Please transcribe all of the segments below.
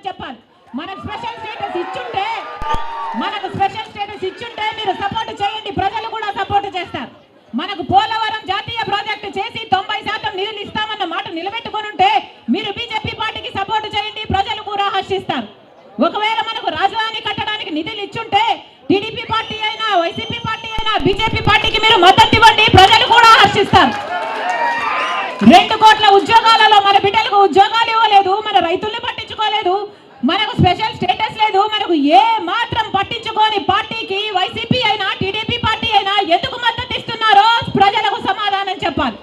సమాధానం చెప్పాలి. మనకు స్పెషల్ స్టేటస్ ఇచ్చుంటే మనకు స్పెషల్ స్టేటస్ ఇచ్చుంటే మీరు సపోర్ట్ చేయండి. ప్రజలు కూడా సపోర్ట్ చేస్తారు. మనకు పోలవరం జాతీయ ప్రాజెక్టు చేసి తొంభై శాతం నిధులు ఇస్తామన్న మాట నిలబెట్టుకొని ఉంటే మీరు బీజేపీ పార్టీకి సపోర్ట్ చేయండి. ప్రజలు కూడా హర్షిస్తారు. ఒకవేళ మనకు రాజధాని కట్టడానికి నిధులు ఇచ్చుంటే టీడీపీ పార్టీ అయినా వైసీపీ పార్టీ అయినా బీజేపీ పార్టీకి మీరు మద్దతు ఇవ్వండి. ప్రజలు కూడా హర్షిస్తారు. రెండు కోట్ల ఉద్యోగాలలో స్పెషల్ స్టేటస్ లేదు. మనకు ఏ మాత్రం పట్టించుకోని పార్టీకి వైసీపీ అయినా టీడీపీ పార్టీ అయినా ఎందుకు మద్దతు ఇస్తున్నారో ప్రజలకు సమాధానం చెప్పాలి.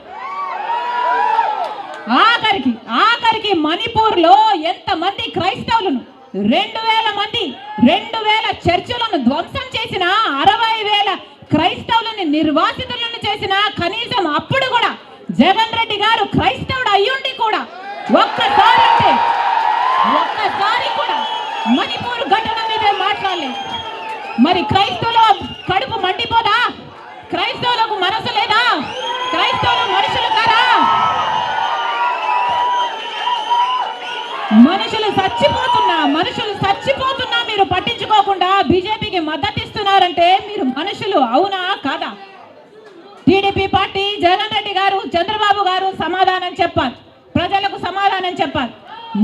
ఆఖరికి ఆఖరికి మణిపూర్లో ఎంత మంది క్రైస్తవులను రెండు వేల మంది రెండు వేల చర్చిలను ధ్వంసం చేసిన అరవై వేల క్రైస్తవులని నిర్వాసితులను చేసిన కనీసం అప్పుడు కూడా జగన్ రెడ్డి గారు క్రైస్తవుడు అయ్యుండి కూడా ఒక్కసారి ఒక్కసారి మణిపూర్ ఘటన మీద మాట్లాడలేదు మరి క్రైస్తవుల కడుపు మండిపోదా? క్రైస్తవులకు మనసు లేదా? క్రైస్తవులు మనుషులు కారా? మనుషులు చచ్చిపోతున్నా మనుషులు చచ్చిపోతున్నా మీరు పట్టించుకోకుండా బీజేపీకి మద్దతు ఇస్తున్నారంటే మీరు మనుషులు అవునా కాదా? టీడీపీ పార్టీ జగన్ రెడ్డి గారు చంద్రబాబు గారు సమాధానం చెప్పాలి. ప్రజలకు సమాధానం చెప్పాలి.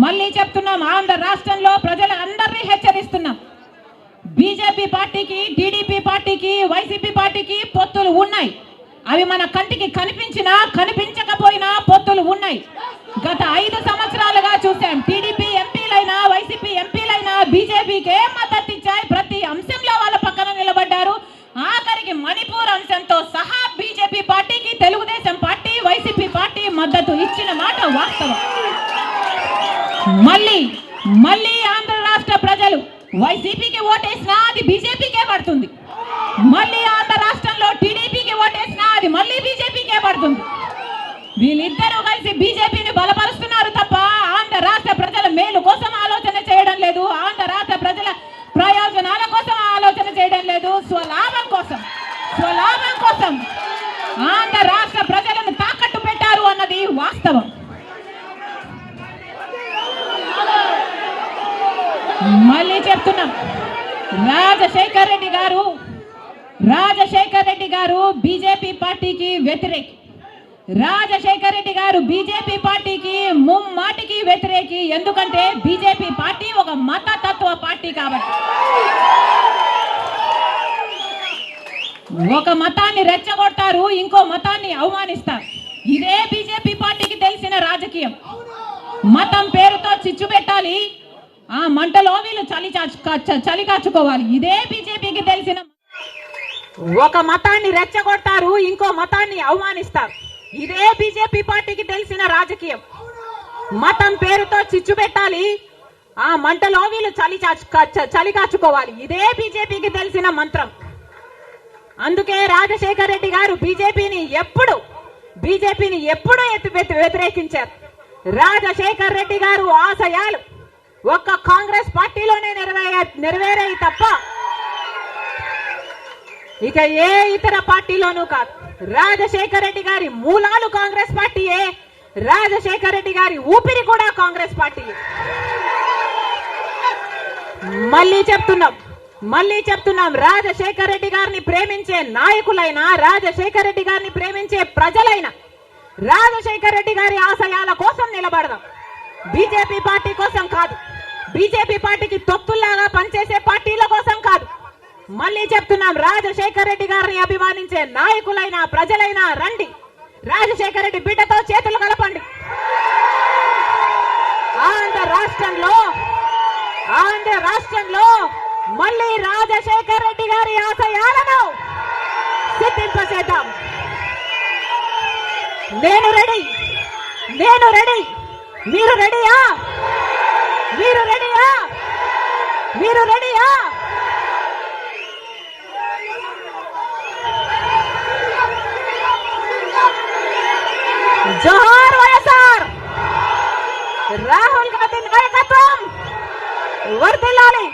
మళ్ళీ చెప్తున్నాం ఆంధ్ర రాష్ట్రంలో ప్రజల బీజేపీ పార్టీకి టీడీపీ పార్టీకి వైసీపీ పార్టీకి పొత్తులు ఉన్నాయి. అవి మన కంటికి కనిపించినా కనిపించకపోయినా పొత్తులు ఉన్నాయి. గత ఐదు సంవత్సరాలుగా చూసాం టీడీపీ ఎంపీలైనా వైసీపీ ఎంపీలైనా బీజేపీకే మద్దతు ఇచ్చాయి. ప్రతి అంశంలో వాళ్ళ పక్కన నిలబడ్డారు. ఆఖరికి మణిపూర్ అంశంతో సహా బీజేపీ పార్టీకి తెలుగుదేశం పార్టీ వైసీపీ పార్టీ మద్దతు ఇచ్చిన మాట వాస్తవం. మళ్ళీ మళ్ళీ ఆంధ్ర రాష్ట్ర ప్రజలు వైసీపీకి ఓటేసినా అది బీజేపీకే పడుతుంది. మళ్ళీ ఆంధ్ర రాష్ట్రంలో టీడీపీకి ఓటేసినా అది మళ్ళీ బీజేపీకే పడుతుంది. వీళ్ళిద్దరూ కలిసి బీజేపీని బలపరుస్తున్నారు తప్ప ఆంధ్ర రాష్ట్ర ప్రజల మేలు కోసం ఆలోచన చేయడం లేదు. ఆంధ్ర రాష్ట్ర ప్రజల ప్రయోజనాల కోసం ఆలోచన చేయడం లేదు. స్వలాభం కోసం స్వలాభం కోసం ఆంధ్ర రాష్ట్ర ప్రజలను తాకట్టు పెట్టారు అన్నది వాస్తవం. మళ్ళీ చెప్తున్నాం. రాజశేఖర్ రెడ్డి గారు రాజశేఖర్ రెడ్డి గారు బీజేపీ పార్టీకి వ్యతిరేకి. రాజశేఖర్ రెడ్డి గారు బీజేపీ పార్టీకి ముమ్మాటికి వ్యతిరేకి. ఎందుకంటే బీజేపీ పార్టీ ఒక మతతత్వ పార్టీ కాబట్టి. ఒక మతాన్ని రెచ్చగొడతారు ఇంకో మతాన్ని అవమానిస్తారు. ఇదే బీజేపీ పార్టీకి తెలిసిన రాజకీయం. మతం పేరుతో చిచ్చు పెట్టాలి ఆ మంటలో వీళ్ళు చలి చలి కాచుకోవాలి. ఇదే బీజేపీకి తెలిసిన ఒక మతాన్ని రెచ్చగొడతారు ఇంకో మతాన్ని అవమానిస్తారు. ఇదే బీజేపీ పార్టీకి తెలిసిన రాజకీయం. మతం పేరుతో చిచ్చు పెట్టాలి ఆ మంటలో వీళ్ళు చలి చాచు చలి కాచుకోవాలి. ఇదే బీజేపీకి తెలిసిన మంత్రం. అందుకే రాజశేఖర్ రెడ్డి గారు బీజేపీని ఎప్పుడు బీజేపీని ఎప్పుడు ఎత్తి వ్యతిరేకించారు రాజశేఖర్ రెడ్డి గారు ఆశయాలు ఒక్క కాంగ్రెస్ పార్టీలోనే నెరవేర నెరవేరాయి తప్ప ఇక ఏ ఇతర పార్టీలోనూ కాదు. రాజశేఖర్ రెడ్డి గారి మూలాలు కాంగ్రెస్ పార్టీయే. రాజశేఖర రెడ్డి గారి ఊపిరి కూడా కాంగ్రెస్ పార్టీయే. మళ్ళీ చెప్తున్నాం మళ్ళీ చెప్తున్నాం. రాజశేఖర్ రెడ్డి గారిని ప్రేమించే నాయకులైనా రాజశేఖర్ రెడ్డి గారిని ప్రేమించే ప్రజలైనా రాజశేఖర్ రెడ్డి గారి ఆశయాల కోసం నిలబడదాం. బీజేపీ పార్టీ కోసం కాదు. బీజేపీ పార్టీకి తొత్తుల్లాగా పనిచేసే పార్టీల కోసం కాదు. మళ్ళీ చెప్తున్నాం రాజశేఖర్ రెడ్డి గారిని అభిమానించే నాయకులైనా ప్రజలైనా రండి. రాజశేఖర్ రెడ్డి బిడ్డతో చేతులు కలపండి. ఆంధ్ర రాష్ట్రంలో ఆంధ్ర రాష్ట్రంలో మళ్ళీ రాజశేఖర్ రెడ్డి గారి ఆశయాలను సిద్ధింపచేద్దాం. నేను రెడీ. నేను రెడీ. మీరు రెడీయా మీరు రెడీయా మీరు రెడీయా జోహార్ వైఎస్ఆర్ రాహుల్ గాంధీ నాయకత్వం వర్ధిల్లాలి